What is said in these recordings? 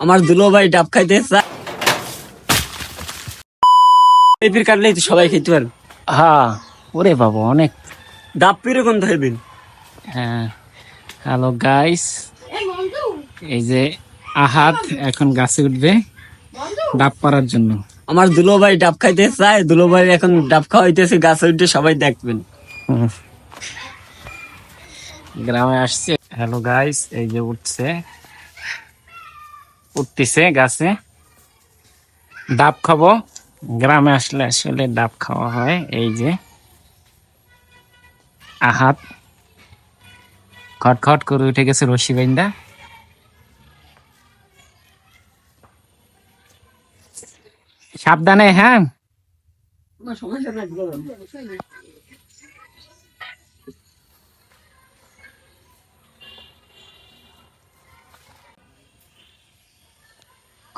আমার দুলো ভাই ডাব খাইতে চায় এই কাটলেই তো সবাই খেতে পারবে। হ্যাঁ ওরে বাবা অনেক। ডাব পিরে কোন হ্যাঁ হ্যালো গাইস এই যে আহাত এখন গাছে উঠবে ডাব পাড়ার জন্য। আমার দুলো ভাই ডাব খাইতে চায় দুলো ভাই এখন ডাব খাওয়াইতেছে গাছে উঠে সবাই দেখবেন। হুম। গ্রামে আসছে। হ্যালো গাইস এই যে উঠছে। উঠতেছে গাছে। ডাব খাব। গ্রামে আসলে আসলে ডাব খাওয়া হয়, এই যে। আহাত। খট খট করে উঠে গেছে রশি বাইন্দা। সাবধানে হ্যাঁ।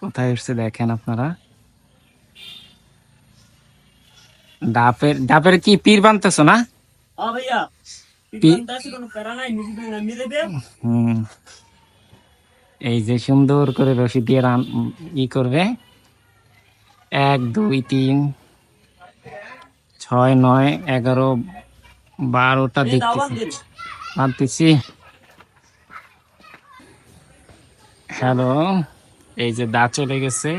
কোথায় উঠছে দেখেন আপনারা। ডাবের ডাবের কি পীর বানতেছো না? এই যে সুন্দর করে রশি দিয়ে রান ই করবে। এক দুই তিন ছয় নয় এগারো বারোটা দেখতেছি। বানতেছি। হ্যালো। এই যে দা চলে গেছে।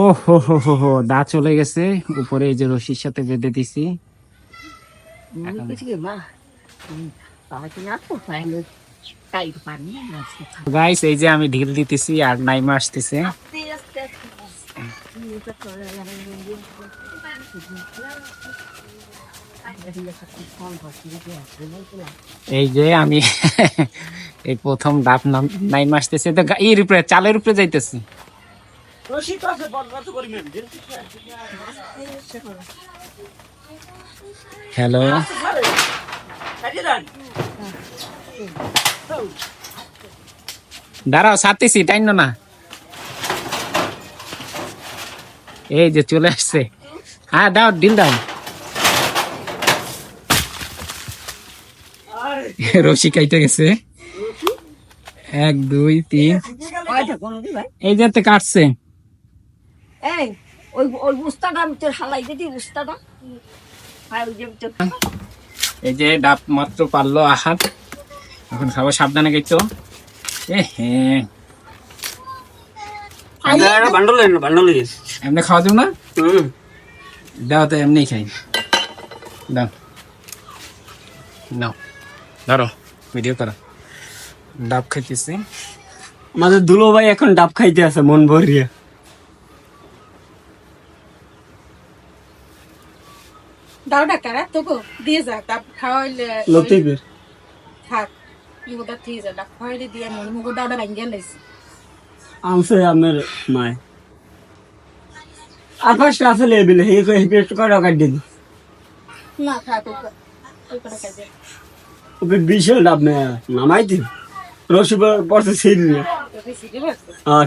ও হো হো দা চলে গেছে। উপরে এই যে রশির সাথে বেঁধে দিছি। গাইস এই যে আমি ঢিল দিতেছি আর নাইমা আসতেছে। এই যে আমি এই প্রথম ডাব নাম নাইমা আসতেছে। তো এর উপরে চালের উপরে যাইতেছি। হ্যালো দাঁড়াও সাথেছি তাই না। এই যে চলে আসছে। হ্যাঁ দাও ডিল দাও। রশি কাইতে গেছে। এক দুই তিন। এই যে কাটছে। এই ওই ওই বুস্তাটা তোর হালাই দিদি বুস্তাটা যে এই যে ডাব মাত্র পারল আহাত এখন খাব সাবধানে গেছো এ হ্যাঁ। বান্ডল বান্ডল এমনি খাওয়া যাবে না? হুম। দাও তো এমনি খাই। দাও। নাও ধরো ভিডিও করো। ডাব খাইতেছি। আমাদের দুলো ভাই এখন ডাব খাইতে আছে মন ভরিয়ে। দাওটা কারা? তোকে দিয়ে যা ডাব খাওয়াইলে লতিফের। থাক ইগুদা দিয়ে যা ডাব খাওয়াইলে দিয়ে মনে মুগো দাওটা ভাঙ্গিয়া লাইছি। আনছে আমার মায়। পাঁচটা আছে লেবিলে হে হে পেস্ট করে কাট দিন না থাক ওকে বিশাল ডাব নামাই দিন রসি পড়ছে সিরি হ্যাঁ